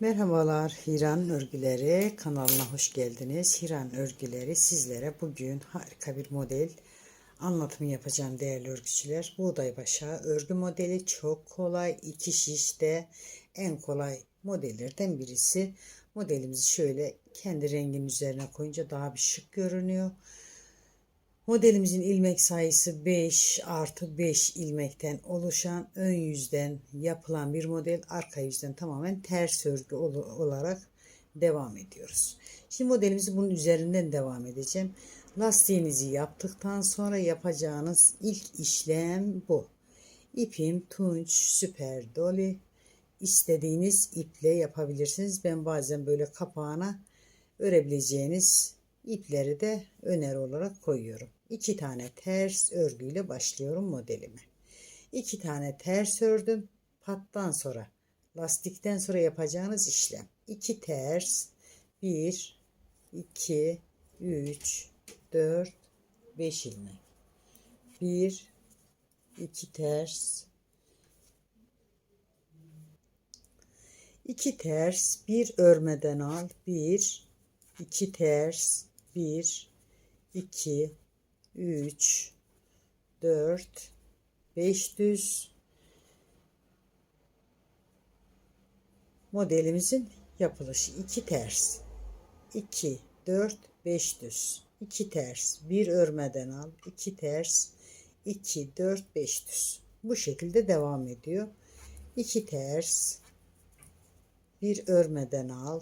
Merhabalar Hiran Örgüleri kanalına hoş geldiniz. Hiran Örgüleri sizlere bugün harika bir model anlatımı yapacağım değerli örgücüler. Buğday başa örgü modeli çok kolay. iki şişte en kolay modellerden birisi. Modelimizi şöyle kendi rengin üzerine koyunca daha bir şık görünüyor. Modelimizin ilmek sayısı 5 artı 5 ilmekten oluşan ön yüzden yapılan bir model. Arka yüzden tamamen ters örgü ol- olarak devam ediyoruz. Şimdi modelimizi bunun üzerinden devam edeceğim. Lastiğinizi yaptıktan sonra yapacağınız ilk işlem bu. İpim tunç süper doli. İstediğiniz iple yapabilirsiniz. Ben bazen böyle kapağına örebileceğiniz ipleri de öneri olarak koyuyorum. İki tane ters örgüyle başlıyorum modelime. İki tane ters ördüm. Pattan sonra lastikten sonra yapacağınız işlem. İki ters. Bir, iki, üç, dört, beş ilmek. Bir, iki ters. İki ters, bir örmeden al. Bir, iki ters, bir, iki, üç, dört, beş düz. Modelimizin yapılışı iki ters, iki, dört, beş düz. İki ters, bir örmeden al, iki ters, iki, dört, beş düz. Bu şekilde devam ediyor. İki ters, bir örmeden al,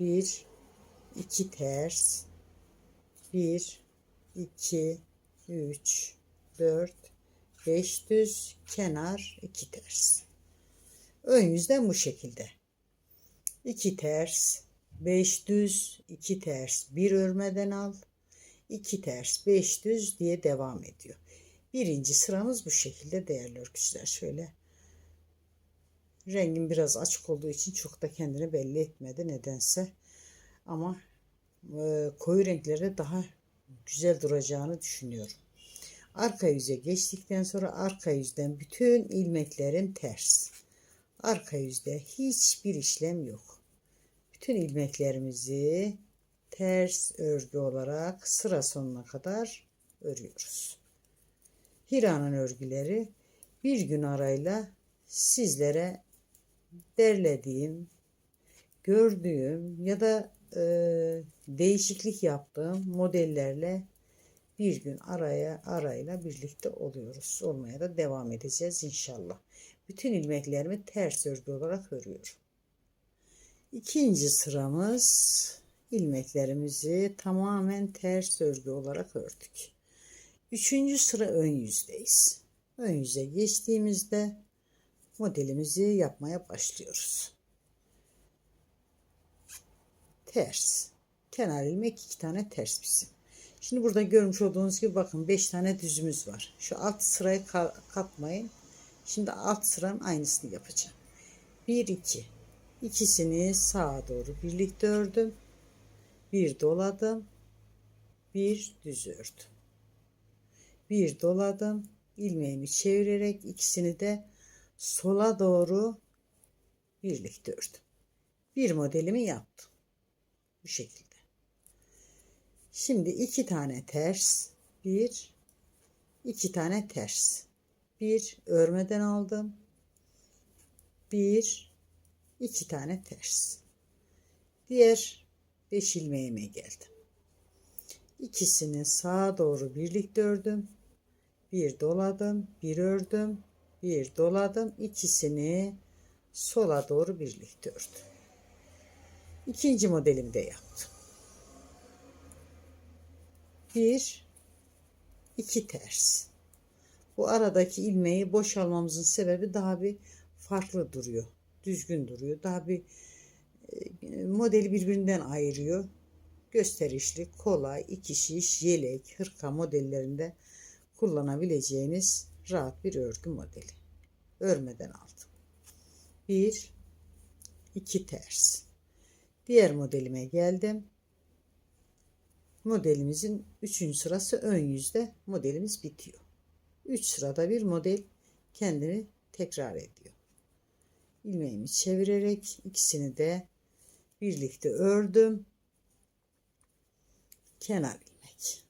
bir, iki ters, bir, iki, üç, dört, beş düz, kenar, iki ters. Ön yüzden bu şekilde. İki ters, beş düz, iki ters, bir örmeden al, iki ters, beş düz diye devam ediyor. Birinci sıramız bu şekilde değerli örgüçler. Şöyle rengim biraz açık olduğu için çok da kendini belli etmedi nedense. Ama e, koyu renklerde daha güzel duracağını düşünüyorum. Arka yüze geçtikten sonra arka yüzden bütün ilmeklerim ters. Arka yüzde hiçbir işlem yok. Bütün ilmeklerimizi ters örgü olarak sıra sonuna kadar örüyoruz. Hira'nın örgüleri bir gün arayla sizlere derlediğim, gördüğüm ya da e, değişiklik yaptığım modellerle bir gün araya arayla birlikte oluyoruz. Olmaya da devam edeceğiz inşallah. Bütün ilmeklerimi ters örgü olarak örüyorum. İkinci sıramız ilmeklerimizi tamamen ters örgü olarak ördük. Üçüncü sıra ön yüzdeyiz. Ön yüze geçtiğimizde modelimizi yapmaya başlıyoruz. Ters. Kenar ilmek iki tane ters bizim. Şimdi burada görmüş olduğunuz gibi bakın 5 tane düzümüz var. Şu alt sırayı ka- katmayın. Şimdi alt sıranın aynısını yapacağım. 1 2. İkisini sağa doğru birlikte ördüm. Bir doladım. Bir düz ördüm. Bir doladım. ilmeğimi çevirerek ikisini de sola doğru birlikte ördüm. Bir modelimi yaptım. Bu şekilde. Şimdi iki tane ters, bir, iki tane ters. Bir örmeden aldım. Bir, iki tane ters. Diğer beş ilmeğime geldim. İkisini sağa doğru birlikte ördüm. Bir doladım, bir ördüm, bir doladım. İkisini sola doğru birlikte ördüm. İkinci modelimi de yaptım. Bir, iki ters. Bu aradaki ilmeği boşalmamızın sebebi daha bir farklı duruyor. Düzgün duruyor. Daha bir e, modeli birbirinden ayırıyor. Gösterişli, kolay, iki şiş, yelek, hırka modellerinde kullanabileceğiniz rahat bir örgü modeli. Örmeden aldım. Bir, iki ters. Diğer modelime geldim. Modelimizin üçüncü sırası ön yüzde modelimiz bitiyor. Üç sırada bir model kendini tekrar ediyor. ilmeğimi çevirerek ikisini de birlikte ördüm. Kenar ilmek.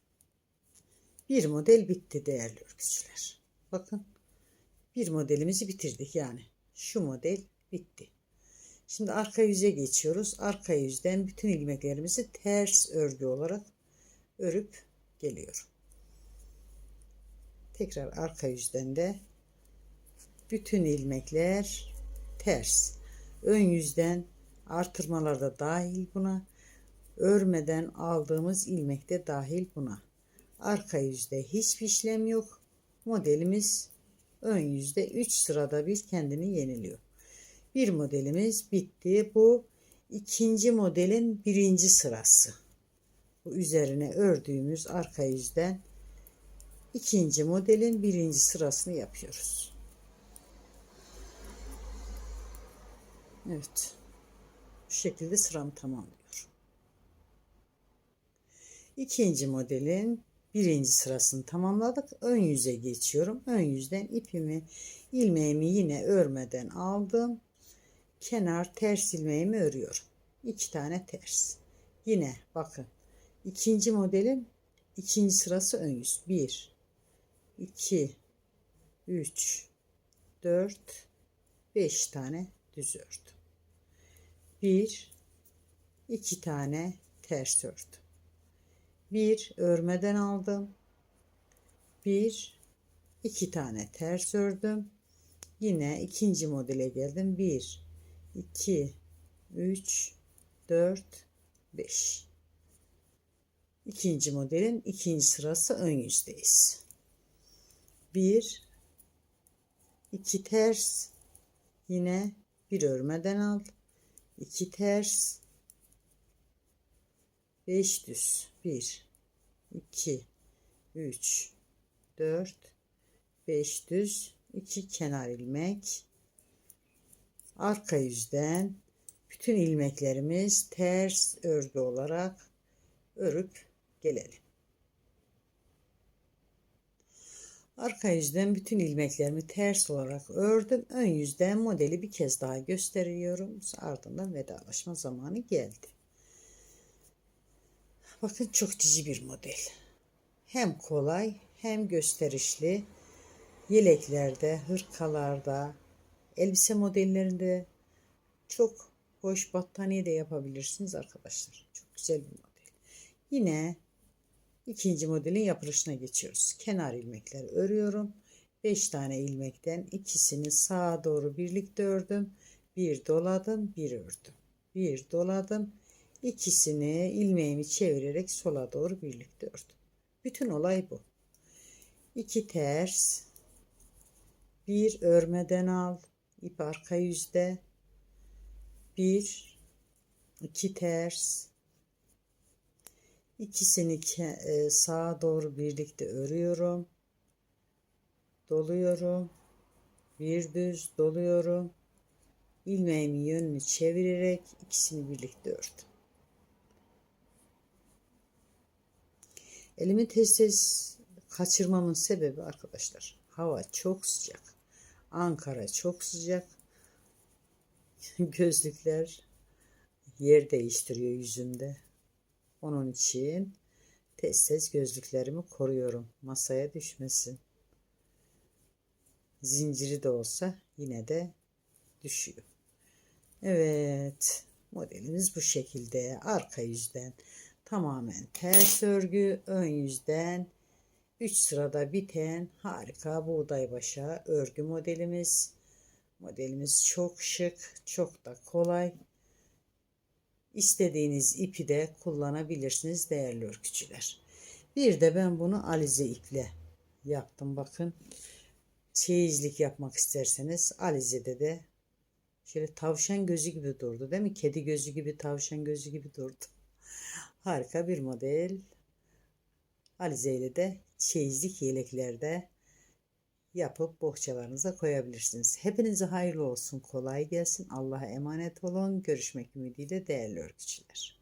Bir model bitti değerli örgücüler. Bakın bir modelimizi bitirdik yani. Şu model bitti. Şimdi arka yüze geçiyoruz. Arka yüzden bütün ilmeklerimizi ters örgü olarak örüp geliyorum. Tekrar arka yüzden de bütün ilmekler ters. Ön yüzden artırmalar da dahil buna. Örmeden aldığımız ilmek de dahil buna. Arka yüzde hiçbir işlem yok. Modelimiz ön yüzde 3 sırada bir kendini yeniliyor. Bir modelimiz bitti. Bu ikinci modelin birinci sırası. Bu üzerine ördüğümüz arka yüzden ikinci modelin birinci sırasını yapıyoruz. Evet. Bu şekilde sıramı tamamlıyorum. İkinci modelin birinci sırasını tamamladık. Ön yüze geçiyorum. Ön yüzden ipimi, ilmeğimi yine örmeden aldım. Kenar ters ilmeğimi örüyorum. İki tane ters. Yine bakın. ikinci modelin ikinci sırası ön yüz. Bir, iki, üç, dört, beş tane düz ördüm. Bir, iki tane ters ördüm bir örmeden aldım. Bir, iki tane ters ördüm. Yine ikinci modele geldim. Bir, iki, üç, dört, beş. İkinci modelin ikinci sırası ön yüzdeyiz. Bir, iki ters, yine bir örmeden al, iki ters, 5 düz. 1 2 3 4 5 düz. 2 kenar ilmek arka yüzden bütün ilmeklerimiz ters örgü olarak örüp gelelim. Arka yüzden bütün ilmeklerimi ters olarak ördüm. Ön yüzden modeli bir kez daha gösteriyorum. Ardından vedalaşma zamanı geldi. Bakın çok cici bir model. Hem kolay hem gösterişli. Yeleklerde, hırkalarda, elbise modellerinde çok hoş battaniye de yapabilirsiniz arkadaşlar. Çok güzel bir model. Yine ikinci modelin yapılışına geçiyoruz. Kenar ilmekler örüyorum. 5 tane ilmekten ikisini sağa doğru birlikte ördüm. Bir doladım, bir ördüm. Bir doladım, İkisini ilmeğimi çevirerek sola doğru birlikte ördüm. Bütün olay bu. İki ters, bir örmeden al, ip arka yüzde, bir, iki ters, ikisini e, sağa doğru birlikte örüyorum, doluyorum, bir düz doluyorum, ilmeğimin yönünü çevirerek ikisini birlikte ördüm. Elimi tez kaçırmamın sebebi arkadaşlar. Hava çok sıcak. Ankara çok sıcak. Gözlükler yer değiştiriyor yüzümde. Onun için tez tez gözlüklerimi koruyorum. Masaya düşmesin. Zinciri de olsa yine de düşüyor. Evet. Modelimiz bu şekilde. Arka yüzden tamamen ters örgü ön yüzden 3 sırada biten harika buğday başa örgü modelimiz. Modelimiz çok şık, çok da kolay. İstediğiniz ipi de kullanabilirsiniz değerli örgücüler. Bir de ben bunu alize iple yaptım bakın. Çeyizlik yapmak isterseniz alizede de şöyle tavşan gözü gibi durdu değil mi? Kedi gözü gibi tavşan gözü gibi durdu. Harika bir model. Alize ile de çeyizlik yeleklerde yapıp bohçalarınıza koyabilirsiniz. Hepinize hayırlı olsun, kolay gelsin. Allah'a emanet olun. Görüşmek ümidiyle değerli örgücüler.